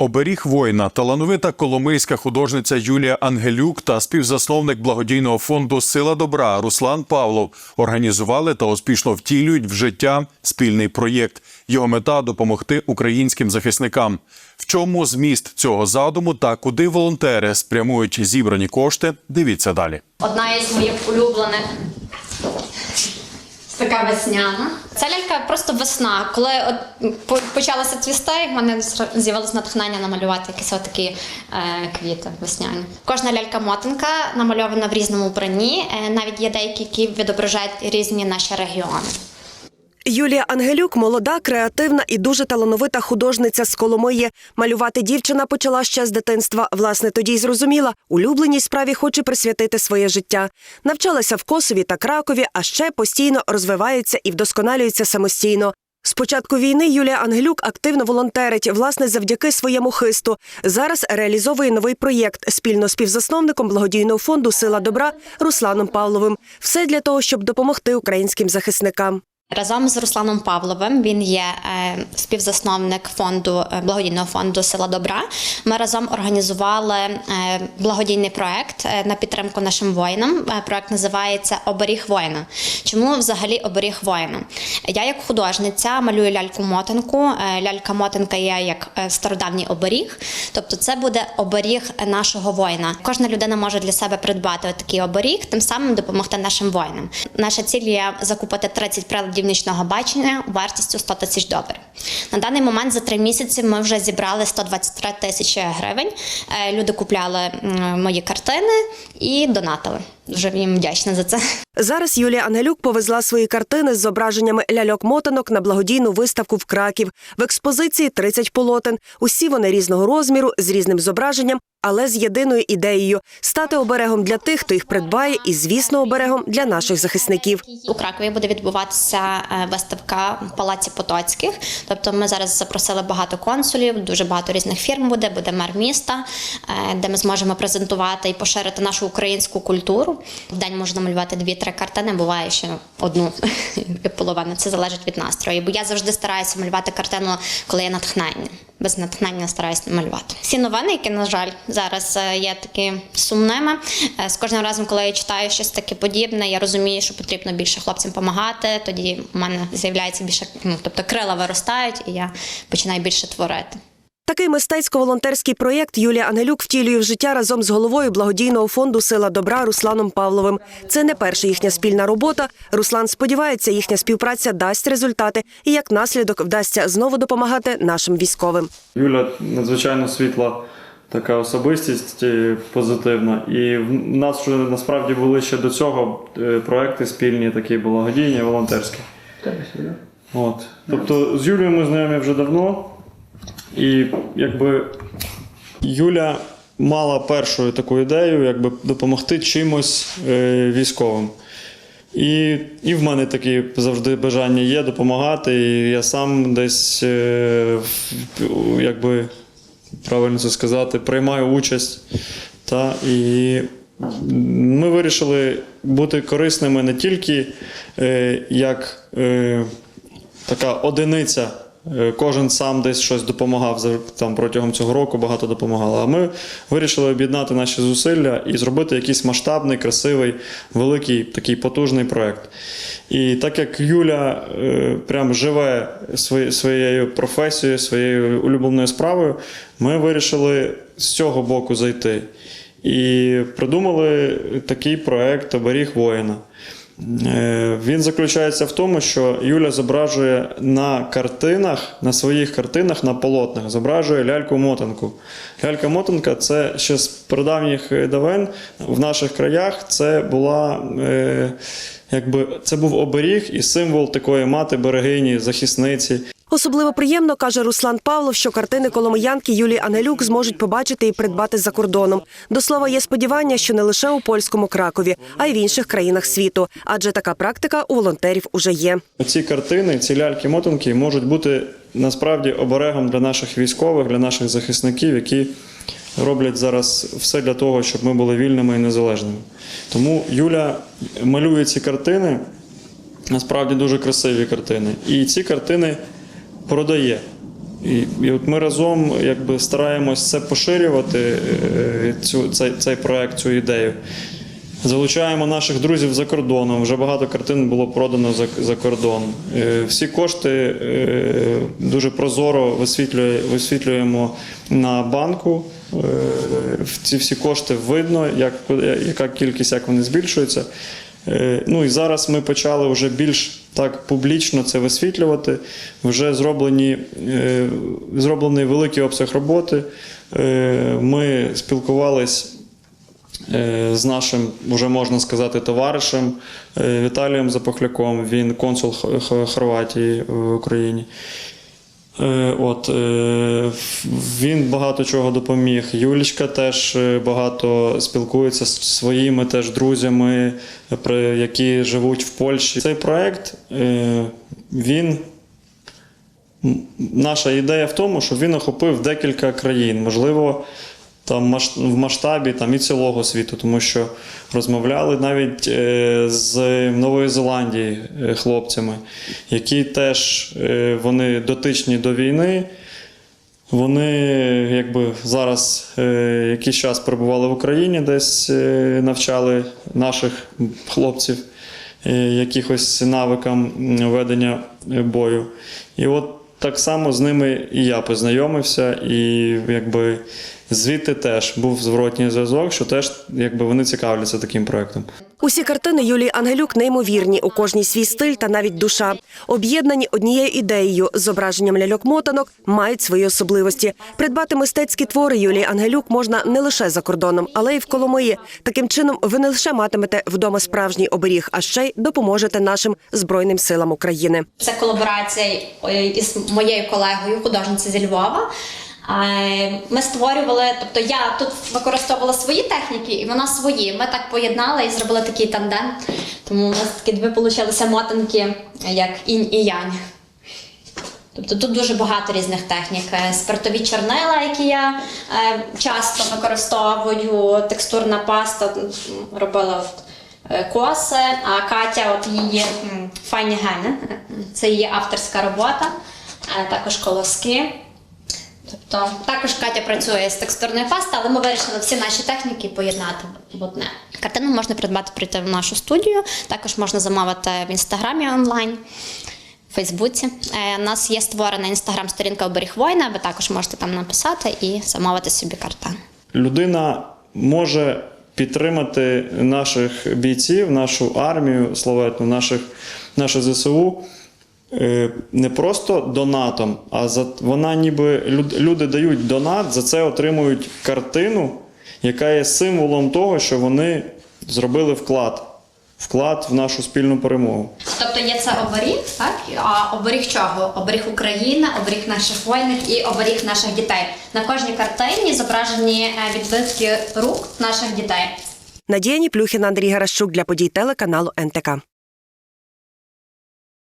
Оберіг воїна, талановита коломийська художниця Юлія Ангелюк та співзасновник благодійного фонду Сила добра Руслан Павлов організували та успішно втілюють в життя спільний проєкт. Його мета допомогти українським захисникам. В чому зміст цього задуму та куди волонтери спрямують зібрані кошти? Дивіться далі. Одна із моїх улюблених. Така весняна. Ця лялька просто весна. Коли от по- почалося цвісти, в мене з'явилось натхнення намалювати якісь отакі е, квіти весняні. Кожна лялька-мотанка намальована в різному вбранні. Е, навіть є деякі, які відображають різні наші регіони. Юлія Ангелюк молода, креативна і дуже талановита художниця з Коломиї. Малювати дівчина почала ще з дитинства. Власне, тоді й зрозуміла, улюбленій справі хоче присвятити своє життя. Навчалася в Косові та Кракові, а ще постійно розвивається і вдосконалюється самостійно. З початку війни Юлія Ангелюк активно волонтерить, власне, завдяки своєму хисту. Зараз реалізовує новий проєкт спільно з співзасновником благодійного фонду Сила добра Русланом Павловим. Все для того, щоб допомогти українським захисникам. Разом з Русланом Павловим він є е, співзасновник фонду е, благодійного фонду Сила Добра. Ми разом організували е, благодійний проект на підтримку нашим воїнам. Проект називається Оберіг воїна. Чому взагалі оберіг воїна? Я як художниця малюю ляльку-мотанку. Е, Лялька-мотанка є як стародавній оберіг, тобто це буде оберіг нашого воїна. Кожна людина може для себе придбати такий оберіг, тим самим допомогти нашим воїнам. Наша ціль є закупити 30 приладів нічного бачення вартістю 100 тисяч доларів. На даний момент за три місяці ми вже зібрали 123 тисячі гривень. Е, Люди купляли мої картини і донатили. Дуже їм вдячна за це. Зараз Юлія Ангелюк повезла свої картини з зображеннями ляльок-мотанок на благодійну виставку в Краків. В експозиції 30 полотен. Усі вони різного розміру, з різним зображенням, але з єдиною ідеєю стати оберегом для тих, хто їх придбає, і, звісно, оберегом для наших захисників. У Кракові буде відбуватися е, виставка в Палаці Потоцьких. Тобто ми зараз запросили багато консулів, дуже багато різних фірм буде, буде мер міста, е, де ми зможемо презентувати і поширити нашу українську культуру. В день можна малювати дві-три картини, буває ще одну половину. Це залежить від настрою. Бо я завжди стараюся малювати картину, коли є натхнення. Без натхнення стараюсь малювати. Всі новини, які, на жаль, зараз е, є такі сумними. Е, З кожним разом, коли я читаю щось таке подібне, я розумію, що потрібно більше хлопцям допомагати. Тоді в мене з'являється більше, ну тобто крила виростають, і я починаю більше творити. Такий мистецько-волонтерський проєкт Юлія Ангелюк втілює в життя разом з головою благодійного фонду Сила добра Русланом Павловим. Це не перша їхня спільна робота. Руслан сподівається, їхня співпраця дасть результати і як наслідок вдасться знову допомагати нашим військовим. Юля надзвичайно світла така особистість е, позитивна. І в нас вже насправді були ще до цього е, проекти спільні, такі благодійні, волонтерські. От. Тобто з Юлією ми знайомі вже давно. І якби Юля мала першу таку ідею, якби допомогти чимось е, військовим. І, і в мене такі завжди бажання є допомагати. І я сам десь, е, якби правильно це сказати, приймаю участь. Та, і ми вирішили бути корисними не тільки е, як е, така одиниця. Е, Кожен сам десь щось допомагав там протягом цього року, багато допомагало. А ми вирішили об'єднати наші зусилля і зробити якийсь масштабний, красивий, великий такий потужний проект. І так як Юля е, прям живе своєю професією, своєю улюбленою справою, ми вирішили з цього боку зайти. І придумали такий проект Оберіг воїна. Е, Він заключається в тому, що Юля зображує на картинах, на своїх картинах, на полотнах, зображує ляльку-мотанку. Лялька-мотанка це ще з прадавніх давен в наших краях це була. Е, Якби це був оберіг і символ такої мати берегині, захисниці. Особливо приємно каже Руслан Павлов, що картини коломиянки Юлії Ангелюк зможуть побачити і придбати за кордоном. До слова, є сподівання, що не лише у польському Кракові, а й в інших країнах світу, адже така практика у волонтерів уже є. Ці картини, ці ляльки-мотанки можуть бути насправді оберегом для наших військових, для наших захисників, які роблять зараз все для того, щоб ми були вільними і незалежними. Тому Юля малює ці картини, насправді дуже красиві картини. І ці картини продає. І, і от ми разом якби стараємось це поширювати, е, цю, цей, цей проект, цю ідею. Залучаємо наших друзів за кордоном. Вже багато картин було продано за, за кордон. Е, Всі кошти е, дуже прозоро висвітлює, висвітлюємо на банку. Е, Ці всі кошти видно, як, яка кількість, як вони збільшуються. Е, Ну і зараз ми почали вже більш так публічно це висвітлювати. Вже зроблені, е, зроблений великий обсяг роботи. Е, Ми спілкувались з нашим, вже можна сказати, товаришем Віталієм Запохляком. Він консул Хорватії в Україні. Е, От, е, він багато чого допоміг. Юлічка теж е, багато спілкується з своїми теж друзями, які живуть в Польщі. Цей проект е, він. Наша ідея в тому, що він охопив декілька країн, можливо, там в масштабі там, і цілого світу, тому що розмовляли навіть е, з Нової Зеландії е, хлопцями, які теж е, вони дотичні до війни. Вони якби зараз якийсь час перебували в Україні, десь навчали наших хлопців якихось навикам ведення бою. І от так само з ними і я познайомився, і якби звідти теж був зворотній зв'язок, що теж якби вони цікавляться таким проектом. Усі картини Юлії Ангелюк неймовірні, у кожній свій стиль та навіть душа. Об'єднані однією ідеєю зображенням ляльок-мотанок мають свої особливості. Придбати мистецькі твори Юлії Ангелюк можна не лише за кордоном, але й в Коломиї. Таким чином, ви не лише матимете вдома справжній оберіг, а ще й допоможете нашим збройним силам України. Це колаборація е, із моєю колегою, художницею зі Львова. Ми створювали, тобто я тут використовувала свої техніки, і вона свої. Ми так поєднали і зробили такий тандем. Тому у нас такі дві получилися мотанки, як інь і янь. Тобто тут дуже багато різних технік. Е, Спиртові чорнила, які я е, часто використовую, текстурна паста робила е, коси, а Катя, от її файні гени, це її авторська робота, також колоски. Тобто також Катя працює з текстурною пастою, але ми вирішили всі наші техніки поєднати в одне. Картину можна придбати прийти в нашу студію, також можна замовити в інстаграмі онлайн. В Фейсбуці. Е, У нас є створена інстаграм-сторінка Оберіг воїна, ви також можете там написати і замовити собі картин. людина може підтримати наших бійців, нашу армію, славетну, наших, наше ЗСУ. Е, Не просто донатом, а за вона ніби люди дають донат, за це отримують картину, яка є символом того, що вони зробили вклад. Вклад в нашу спільну перемогу. Тобто є це оберіг, так? А оберіг чого? Оберіг України, оберіг наших воїнів і оберіг наших дітей. На кожній картині зображені е, відбитки рук наших дітей. Надія Ніплюхіна, Андрій Гаращук для подій телеканалу НТК.